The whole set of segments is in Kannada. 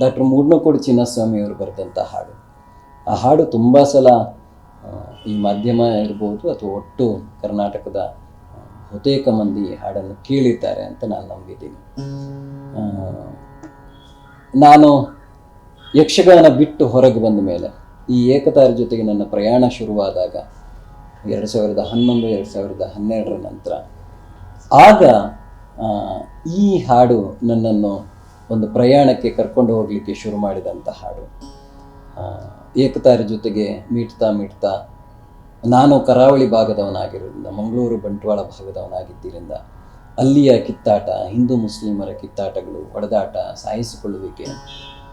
ಡಾಕ್ಟರ್ ಮೂಡ್ನಕೋಡು ಚಿನ್ನಸ್ವಾಮಿಯವರು ಬರೆದಂಥ ಹಾಡು. ಆ ಹಾಡು ತುಂಬ ಸಲ ಈ ಮಾಧ್ಯಮ ಇರ್ಬೋದು ಅಥವಾ ಒಟ್ಟು ಕರ್ನಾಟಕದ ಬಹುತೇಕ ಮಂದಿ ಈ ಹಾಡನ್ನು ಕೇಳಿದ್ದಾರೆ ಅಂತ ನಾನು ನಂಬಿದ್ದೀನಿ. ನಾನು ಯಕ್ಷಗಾನ ಬಿಟ್ಟು ಹೊರಗೆ ಬಂದ ಮೇಲೆ, ಈ ಏಕತಾರ ಜೊತೆಗೆ ನನ್ನ ಪ್ರಯಾಣ ಶುರುವಾದಾಗ, ಎರಡು ಸಾವಿರದ ಹನ್ನೊಂದು, ಎರಡು ಸಾವಿರದ ಹನ್ನೆರಡರ ನಂತರ, ಆಗ ಈ ಹಾಡು ನನ್ನನ್ನು ಒಂದು ಪ್ರಯಾಣಕ್ಕೆ ಕರ್ಕೊಂಡು ಹೋಗಲಿಕ್ಕೆ ಶುರು ಮಾಡಿದಂಥ ಹಾಡು. ಏಕತಾರ ಜೊತೆಗೆ ಮೀಟ್ತಾ ಮೀಟ್ತಾ ನಾನು ಕರಾವಳಿ ಭಾಗದವನಾಗಿರೋದ್ರಿಂದ ಮಂಗಳೂರು, ಬಂಟ್ವಾಳ ಭಾಗದವನಾಗಿದ್ದರಿಂದ ಅಲ್ಲಿಯ ಕಿತ್ತಾಟ, ಹಿಂದೂ ಮುಸ್ಲಿಮರ ಕಿತ್ತಾಟಗಳು ಹೊಡೆದಾಟ ಸಾಯಿಸಿಕೊಳ್ಳುವಿಕೆ.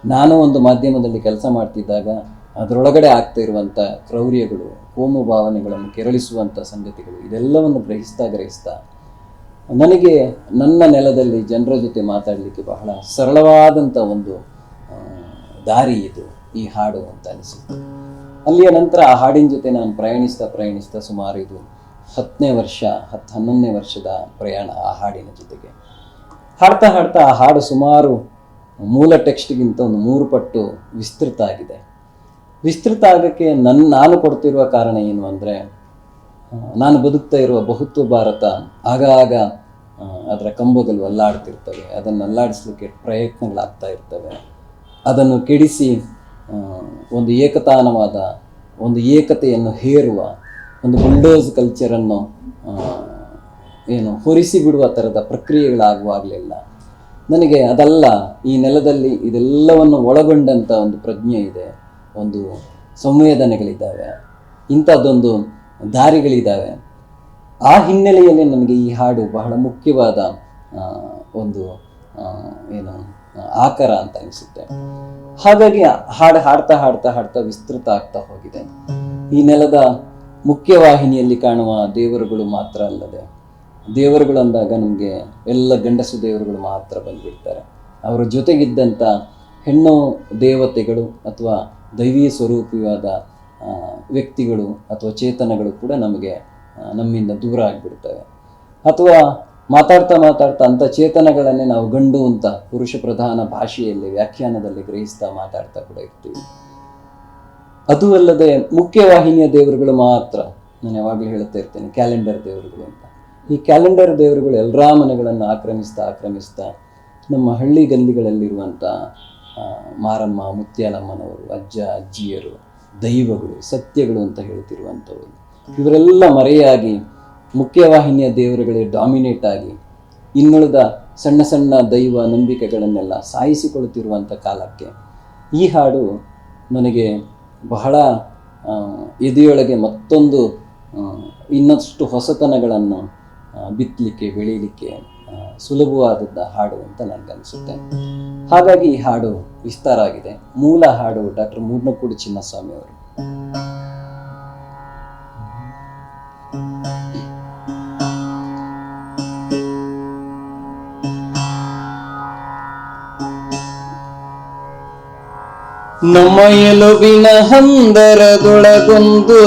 ನಾನು ಒಂದು ಮಾಧ್ಯಮದಲ್ಲಿ ಕೆಲಸ ಮಾಡ್ತಿದ್ದಾಗ ಅದರೊಳಗಡೆ ಆಗ್ತಾ ಇರುವಂಥ ಕ್ರೌರ್ಯಗಳು, ಕೋಮು ಭಾವನೆಗಳನ್ನು ಕೆರಳಿಸುವಂಥ ಸಂಗತಿಗಳು, ಇದೆಲ್ಲವನ್ನು ಗ್ರಹಿಸ್ತಾ ಗ್ರಹಿಸ್ತಾ ನನಗೆ ನನ್ನ ನೆಲದಲ್ಲಿ ಜನರ ಜೊತೆ ಮಾತಾಡಲಿಕ್ಕೆ ಬಹಳ ಸರಳವಾದಂಥ ಒಂದು ದಾರಿ ಇದು, ಈ ಹಾಡು ಅಂತ ಅನಿಸಿತು ಅಲ್ಲಿಯ ನಂತರ ಆ ಹಾಡಿನ ಜೊತೆ ನಾನು ಪ್ರಯಾಣಿಸ್ತಾ ಪ್ರಯಾಣಿಸ್ತಾ ಸುಮಾರು ಇದು ಹತ್ತನೇ ವರ್ಷ ಹತ್ತು ಹನ್ನೊಂದನೇ ವರ್ಷದ ಪ್ರಯಾಣ ಆ ಹಾಡಿನ ಜೊತೆಗೆ. ಹಾಡ್ತಾ ಹಾಡ್ತಾ ಆ ಹಾಡು ಸುಮಾರು ಮೂಲ ಟೆಕ್ಸ್ಟ್ಗಿಂತ ಒಂದು ಮೂರು ಪಟ್ಟು ವಿಸ್ತೃತ ಆಗಿದೆ. ವಿಸ್ತೃತ ಆಗೋಕ್ಕೆ ನನ್ನ ನಾನು ಕೊಡ್ತಿರುವ ಕಾರಣ ಏನು ಅಂದರೆ ನಾನು ಬದುಕ್ತಾ ಇರುವ ಬಹುತ್ವ ಭಾರತ ಆಗಾಗ ಅದರ ಕಂಬಗಳು ಅಲ್ಲಾಡ್ತಿರ್ತವೆ. ಅದನ್ನು ಅಲ್ಲಾಡಿಸ್ಲಿಕ್ಕೆ ಪ್ರಯತ್ನಗಳಾಗ್ತಾ ಇರ್ತವೆ. ಅದನ್ನು ಕೆಡಿಸಿ ಒಂದು ಏಕತಾನವಾದ, ಒಂದು ಏಕತೆಯನ್ನು ಹೇರುವ, ಒಂದು ಬುಲ್ಡೋಸ್ ಕಲ್ಚರನ್ನು ಏನು ಹೊರಿಸಿ ಬಿಡುವ ಥರದ ಪ್ರಕ್ರಿಯೆಗಳಾಗುವಾಗಲಿಲ್ಲ. ನನಗೆ ಅದಲ್ಲ, ಈ ನೆಲದಲ್ಲಿ ಇದೆಲ್ಲವನ್ನು ಒಳಗೊಂಡಂಥ ಒಂದು ಪ್ರಜ್ಞೆ ಇದೆ. ಒಂದು ಸಂವೇದನೆಗಳಿದ್ದಾವೆ. ಇಂಥದ್ದೊಂದು ದಾರಿಗಳಿದ್ದಾವೆ ಆ ಹಿನ್ನೆಲೆಯಲ್ಲಿ ನನಗೆ ಈ ಹಾಡು ಬಹಳ ಮುಖ್ಯವಾದ ಒಂದು ಏನು, ಆಕಾರ ಅಂತ ಅನಿಸುತ್ತೆ. ಹಾಗಾಗಿ ಹಾಡು ಹಾಡ್ತಾ ಹಾಡ್ತಾ ಹಾಡ್ತಾ ವಿಸ್ತೃತ ಆಗ್ತಾ ಹೋಗಿದೆ. ಈ ನೆಲದ ಮುಖ್ಯವಾಹಿನಿಯಲ್ಲಿ ಕಾಣುವ ದೇವರುಗಳು ಮಾತ್ರ ಅಲ್ಲದೆ, ದೇವರುಗಳು ಅಂದಾಗ ನಮಗೆ ಎಲ್ಲ ಗಂಡಸು ದೇವರುಗಳು ಮಾತ್ರ ಬಂದ್ಬಿಡ್ತಾರೆ. ಅವರ ಜೊತೆಗಿದ್ದಂಥ ಹೆಣ್ಣು ದೇವತೆಗಳು ಅಥವಾ ದೈವೀಯ ಸ್ವರೂಪಿಯಾದ ವ್ಯಕ್ತಿಗಳು ಅಥವಾ ಚೇತನಗಳು ಕೂಡ ನಮಗೆ ನಮ್ಮಿಂದ ದೂರ ಆಗಿಬಿಡ್ತವೆ. ಅಥವಾ ಮಾತಾಡ್ತಾ ಮಾತಾಡ್ತಾ ಅಂಥ ಚೇತನಗಳನ್ನೇ ನಾವು ಗಂಡು ಅಂತ ಪುರುಷ ಪ್ರಧಾನ ಭಾಷೆಯಲ್ಲಿ ವ್ಯಾಖ್ಯಾನದಲ್ಲಿ ಗ್ರಹಿಸ್ತಾ ಮಾತಾಡ್ತಾ ಕೂಡ ಇರ್ತೀವಿ. ಅದು ಅಲ್ಲದೆ ಮುಖ್ಯವಾಹಿನಿಯ ದೇವರುಗಳು ಮಾತ್ರ ನಾನು ಯಾವಾಗಲೂ ಹೇಳ್ತಾ ಇರ್ತೇನೆ, ಕ್ಯಾಲೆಂಡರ್ ದೇವರುಗಳು ಅಂತ. ಈ ಕ್ಯಾಲೆಂಡರ್ ದೇವರುಗಳು ಎಲ್ಲರ ಮನೆಗಳನ್ನು ಆಕ್ರಮಿಸ್ತಾ ಆಕ್ರಮಿಸ್ತಾ ನಮ್ಮ ಹಳ್ಳಿ ಗಲ್ಲಿಗಳಲ್ಲಿರುವಂಥ ಮಾರಮ್ಮ, ಮುತ್ಯಾಲಮ್ಮನವರು, ಅಜ್ಜ, ಅಜ್ಜಿಯರು ದೈವಗಳು ಸತ್ಯಗಳು ಅಂತ ಹೇಳ್ತಿರುವಂಥವ್ರು. ಇವರೆಲ್ಲ ಮರೆಯಾಗಿ ಮುಖ್ಯವಾಹಿನಿಯ ದೇವರುಗಳೇ ಡಾಮಿನೇಟ್ ಆಗಿ ಇನ್ನುಳಿದ ಸಣ್ಣ ಸಣ್ಣ ದೈವ ನಂಬಿಕೆಗಳನ್ನೆಲ್ಲ ಸಾಯಿಸಿಕೊಳ್ಳುತ್ತಿರುವಂಥ ಕಾಲಕ್ಕೆ ಈ ಹಾಡು ನನಗೆ ಬಹಳ ಎದೆಯೊಳಗೆ ಮತ್ತೊಂದು ಇನ್ನಷ್ಟು ಹೊಸತನಗಳನ್ನು ಬಿತ್ತಲಿಕ್ಕೆ ಬೆಳೀಲಿಕ್ಕೆ ಸುಲಭವಾದದ್ದ ಹಾಡು ಅಂತ ನನಗನ್ಸುತ್ತೆ ಹಾಗಾಗಿ ಈ ಹಾಡು ವಿಸ್ತಾರ ಆಗಿದೆ. ಮೂಲ ಹಾಡು ಡಾಕ್ಟರ್ ಮೂರ್ನಕೂಡು ಚಿನ್ನಸ್ವಾಮಿ ಅವರು. ನಮ್ಮ ಎಲುಬಿನ ಹಂದರದೊಳಗೊಂದು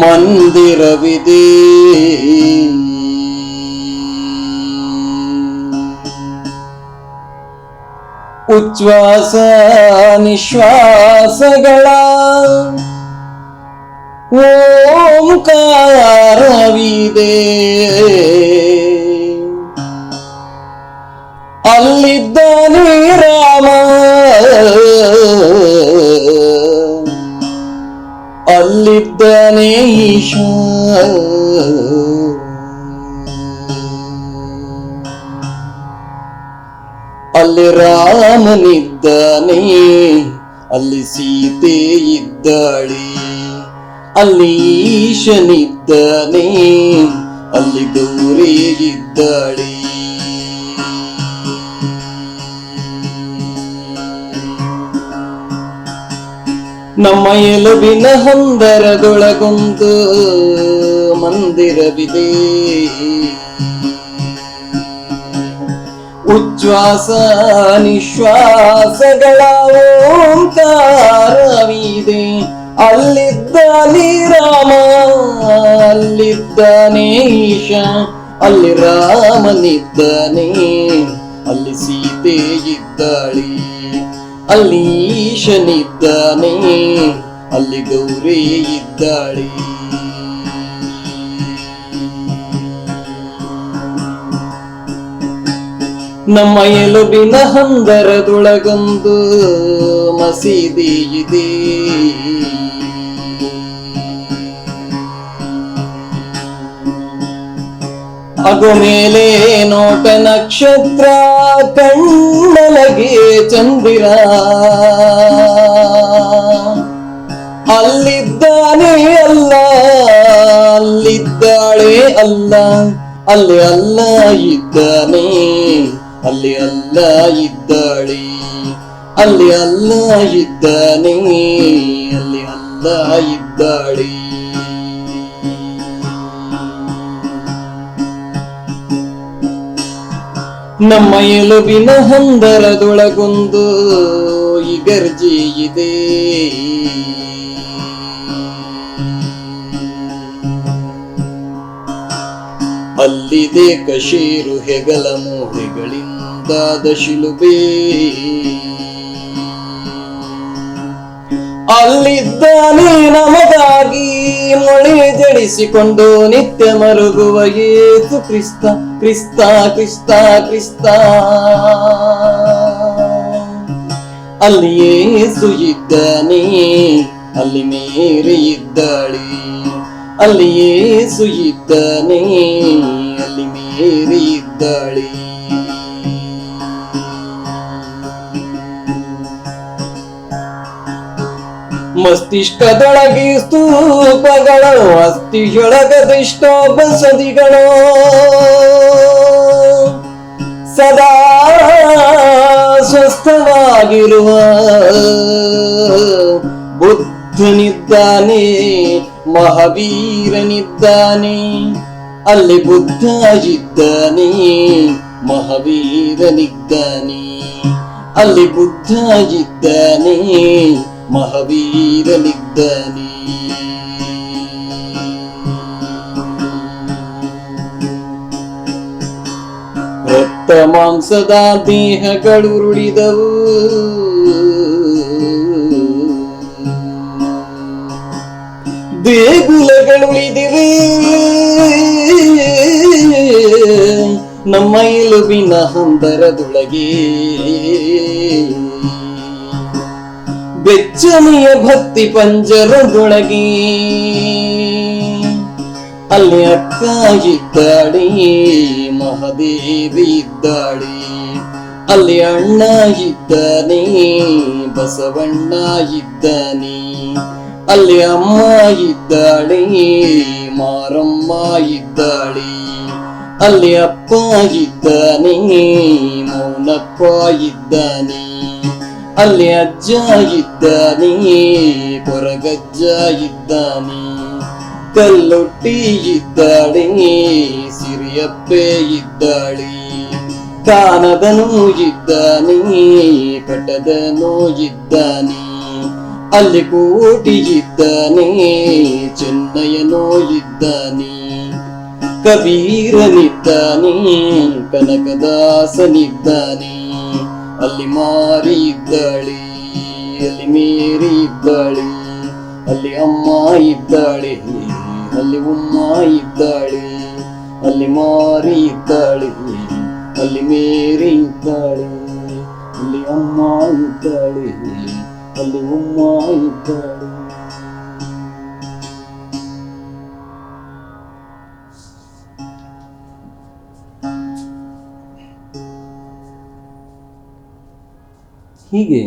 ಮಂದಿರವಿದೆ. ಉಚ್ಛ್ವಾಸ ನಿಶ್ವಾಸಗಳ ಓಂಕಾರವಿದೆ. ರಾಮನಿದ್ದಾನೆ ಅಲ್ಲಿ ಸೀತೆ ಇದ್ದಾಳೆ. ಅಲ್ಲಿ ಈಶನಿದ್ದಾನೆ ಅಲ್ಲಿ ಗೌರಿ ಇದ್ದಾಳೆ. ನಮ್ಮ ಎಲುಬಿನ ಹಂದರದೊಳಗೊಂದು ಮಂದಿರವಿದೆ. ಉಚ್ಛ್ವಾಸ ನಿಶ್ವಾಸಗಳ ಓಂಕಾರವಿದೆ ಅಲ್ಲಿದ್ದಾನೆ ರಾಮ ಅಲ್ಲಿದ್ದ ಈಶ ಅಲ್ಲಿ ರಾಮನಿದ್ದಾನೆ ಅಲ್ಲಿ ಸೀತೆ ಇದ್ದಾಳೆ, ಅಲ್ಲಿ ಈಶನಿದ್ದಾನೆ ಅಲ್ಲಿ ಗೌರಿ ಇದ್ದಾಳೆ. ನಮ್ಮ ಎಲುಬಿನ ಹಂದರದೊಳಗೊಂದು ಮಸೀದಿ ಇದೆ. ಅದು ಮೇಲೆ ನೋಟ ನಕ್ಷತ್ರ ಕಣ್ಣಲಗೆ ಚಂದಿರ. ಅಲ್ಲಿದ್ದಾನೆ ಅಲ್ಲ, ಅಲ್ಲಿದ್ದಾಳೆ ಅಲ್ಲ, ಅಲ್ಲಿ ಅಲ್ಲ ಇದ್ದಾನೆ. ಅಲ್ಲಿ ಅಲ್ಲ ಇದ್ದಾಳೆ ಅಲ್ಲಿ ಅಲ್ಲ ಇದ್ದಾನೆ ಅಲ್ಲಿ ಅಲ್ಲ ಇದ್ದಾಳೆ. ನಮ್ಮ ಎಲುಬಿನ ಹಂದರದೊಳಗೊಂದು ಇಗರ್ಜಿ ಇದೆ. ಅಲ್ಲಿದೆ ಕಶೇರು ಹೆಗಲ ಮೂಳೆಗಳಿಂದಾದ ಶಿಲುಬೆ ಅಲ್ಲಿದ್ದಾನೆ ನಮಗಾಗಿ ಮೊಳೆ ಜಡಿಸಿಕೊಂಡು ನಿತ್ಯ ಮರುಗುವ ಏತು ಕ್ರಿಸ್ತ ಕ್ರಿಸ್ತ ಕ್ರಿಸ್ತ ಕ್ರಿಸ್ತ. ಅಲ್ಲಿಯೇ ಸುಯಿದ್ದಾನೆ ಅಲ್ಲಿ ಮೇರೆ ಇದ್ದಾಳೆ. ಅಲ್ಲಿ ಏಸು ಇದ್ದಾನೆ ಅಲ್ಲಿ ಮೇರಿ ಇದ್ದಾಳೆ ಮಸ್ತಿಷ್ಕದೊಳಗೆ ಸ್ತೂಪಗಳು ಅಸ್ಥಿಯೊಳಗದಿಷ್ಟೋ ಬಸದಿಗಳು ಸದಾ ಸ್ವಸ್ಥವಾಗಿರುವ ಬುದ್ಧನಿದ್ದಾನೆ. ಮಹಾವೀರನಿದ್ದಾನೆ ಅಲ್ಲಿ ಬುದ್ಧ ಇದ್ದಾನೆ ಮಹಾವೀರನಿದ್ದಾನೆ. ಅಲ್ಲಿ ಬುದ್ಧ ಇದ್ದಾನೆ ಮಹಾವೀರನಿದ್ದಾನೆ. ರಕ್ತ ಮಾಂಸದ ದೇಹಗಳು ರುಳಿದವು ದೇಗುಲಗಳುಳಿದಿವೆ ನಮ್ಮ ಇಲುವಿನ ಹಂದರದೊಳಗೆ ಬೆಚ್ಚನೆಯ ಭಕ್ತಿ ಪಂಜರದೊಳಗೆ ಅಲ್ಲಿ ಅಕ್ಕ ಇದ್ದಾಳೆ ಮಹಾದೇವಿ ಇದ್ದಾಳೆ. ಅಲ್ಲಿ ಅಣ್ಣ ಇದ್ದಾನೆ ಬಸವಣ್ಣ ಇದ್ದಾನೆ ಅಲ್ಲಿ ಅಮ್ಮ ಇದ್ದಾಳೆ ಮಾರಮ್ಮ ಇದ್ದಾಳೆ ಅಲ್ಲಿ ಅಪ್ಪ ಇದ್ದಾನೆ ಮೌನಪ್ಪ ಇದ್ದಾನೆ ಅಲ್ಲಿ ಅಜ್ಜ ಇದ್ದಾನೆ ಕೊರಗಜ್ಜ ಇದ್ದಾನೆ ಕಲ್ಲೊಟ್ಟಿ ಇದ್ದಾಳೆ ಸಿರಿಯಪ್ಪೆ ಇದ್ದಾಳೆ ಕಾನದನು ಇದ್ದಾನೆ ಕಟದನು ಇದ್ದಾನೆ. ಅಲ್ಲಿ ಕೋಟಿ ಇದ್ದಾನೆ ಚೆನ್ನಯ್ಯನೋ ಇದ್ದಾನೆ ಕಬೀರನಿದ್ದಾನೆ ಕನಕದಾಸನಿದ್ದಾನೆ ಅಲ್ಲಿ ಮಾರಿ ಇದ್ದಾಳೆ ಅಲ್ಲಿ ಮೇರಿ ಇದ್ದಾಳೆ ಅಲ್ಲಿ ಅಮ್ಮ ಇದ್ದಾಳೆ ಅಲ್ಲಿ ಉಮ್ಮ ಇದ್ದಾಳೆ ಅಲ್ಲಿ ಮಾರಿ ಇದ್ದಾಳೆ ಅಲ್ಲಿ ಮೇರಿ ಇದ್ದಾಳೆ ಅಲ್ಲಿ ಅಮ್ಮ ಇದ್ದಾಳೆ ಅಲ್ಲಿ ಉಮ್ಮ ಇದ್ದಾಳೆ ಹೀಗೆ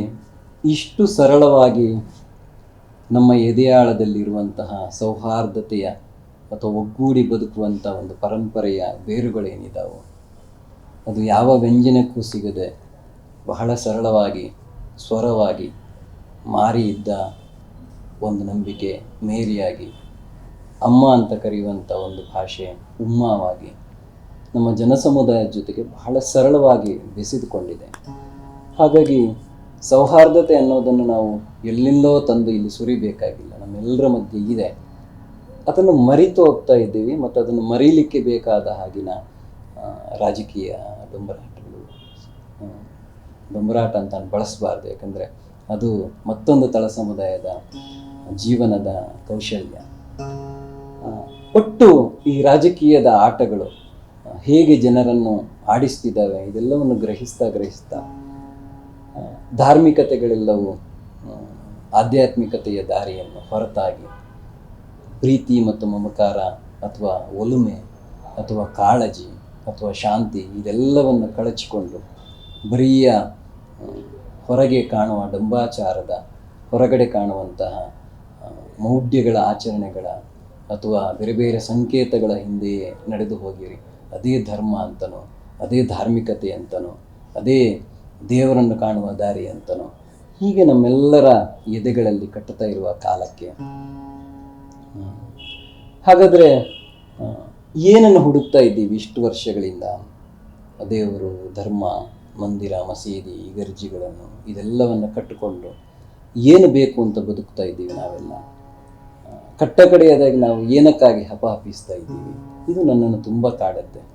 ಇಷ್ಟು ಸರಳವಾಗಿ ನಮ್ಮ ಎದೆಯಾಳದಲ್ಲಿರುವಂತಹ ಸೌಹಾರ್ದತೆಯ ಅಥವಾ ಒಗ್ಗೂಡಿ ಬದುಕುವಂಥ ಒಂದು ಪರಂಪರೆಯ ಬೇರುಗಳೇನಿದಾವೋ, ಅದು ಯಾವ ವ್ಯಂಜನಕ್ಕೂ ಸಿಗದೆ ಬಹಳ ಸರಳವಾಗಿ, ಸ್ವರವಾಗಿ ಮಾರಿ ಇದ್ದ ಒಂದು ನಂಬಿಕೆ ಮೇರಿಯಾಗಿ, ಅಮ್ಮ ಅಂತ ಕರೆಯುವಂಥ ಒಂದು ಭಾಷೆ ಉಮ್ಮವಾಗಿ ನಮ್ಮ ಜನಸಮುದಾಯದ ಜೊತೆಗೆ ಬಹಳ ಸರಳವಾಗಿ ಬೆಸೆದುಕೊಂಡಿದೆ. ಹಾಗಾಗಿ ಸೌಹಾರ್ದತೆ ಅನ್ನೋದನ್ನು ನಾವು ಎಲ್ಲಿಂದೋ ತಂದು ಇಲ್ಲಿ ಸುರಿಬೇಕಾಗಿಲ್ಲ. ನಮ್ಮೆಲ್ಲರ ಮಧ್ಯೆ ಇದೆ. ಅದನ್ನು ಮರಿತು ಹೋಗ್ತಾ ಇದ್ದೀವಿ ಮತ್ತು ಅದನ್ನು ಮರೀಲಿಕ್ಕೆ ಬೇಕಾದ ಹಾಗಿನ ರಾಜಕೀಯ ಡೊಂಬರಾಟಗಳು ದೊಂಬರಾಟ ಅಂತ ಬಳಸಬಾರ್ದು. ಯಾಕಂದರೆ ಅದು ಮತ್ತೊಂದು ತಳ ಸಮುದಾಯದ ಜೀವನದ ಕೌಶಲ್ಯ. ಒಟ್ಟು ಈ ರಾಜಕೀಯದ ಆಟಗಳು ಹೇಗೆ ಜನರನ್ನು ಆಡಿಸ್ತಿದ್ದಾವೆ, ಇದೆಲ್ಲವನ್ನು ಗ್ರಹಿಸ್ತಾ ಗ್ರಹಿಸ್ತಾ ಧಾರ್ಮಿಕತೆಗಳೆಲ್ಲವೂ ಆಧ್ಯಾತ್ಮಿಕತೆಯ ದಾರಿಯನ್ನು ಹೊರತಾಗಿ, ಪ್ರೀತಿ ಮತ್ತು ಮಮಕಾರ ಅಥವಾ ಒಲುಮೆ ಅಥವಾ ಕಾಳಜಿ ಅಥವಾ ಶಾಂತಿ, ಇದೆಲ್ಲವನ್ನು ಕಳಚಿಕೊಂಡು ಬರಿಯ ಹೊರಗೆ ಕಾಣುವ ಡಂಬಾಚಾರದ, ಹೊರಗಡೆ ಕಾಣುವಂತಹ ಮೌಢ್ಯಗಳ ಆಚರಣೆಗಳ ಅಥವಾ ಬೇರೆ ಬೇರೆ ಸಂಕೇತಗಳ ಹಿಂದೆಯೇ ನಡೆದು ಹೋಗಿರಿ. ಅದೇ ಧರ್ಮ ಅಂತನೋ, ಅದೇ ಧಾರ್ಮಿಕತೆ ಅಂತನೋ, ಅದೇ ದೇವರನ್ನು ಕಾಣುವ ದಾರಿ ಅಂತನೋ, ಹೀಗೆ ನಮ್ಮೆಲ್ಲರ ಎದೆಗಳಲ್ಲಿ ಕಟ್ಟುತ್ತಾ ಇರುವ ಕಾಲಕ್ಕೆ. ಹಾಗಾದರೆ ಏನನ್ನು ಹುಡುಕ್ತಾ ಇದ್ದೀವಿ ಇಷ್ಟು ವರ್ಷಗಳಿಂದ? ದೇವರು, ಧರ್ಮ ಮಂದಿರ, ಮಸೀದಿ, ಗರ್ಜಿಗಳನ್ನು ಇದೆಲ್ಲವನ್ನು ಕಟ್ಟಿಕೊಂಡು ಏನು ಬೇಕು ಅಂತ ಬದುಕ್ತಾ ಇದ್ದೀವಿ ನಾವೆಲ್ಲ. ಕಟ್ಟಕಡೆಯದಾಗಿ ನಾವು ಏನಕ್ಕಾಗಿ ಹಪಹಪಿಸ್ತಾ ಇದ್ದೀವಿ? ಇದು ನನ್ನನ್ನು ತುಂಬ ಕಾಡುತ್ತೆ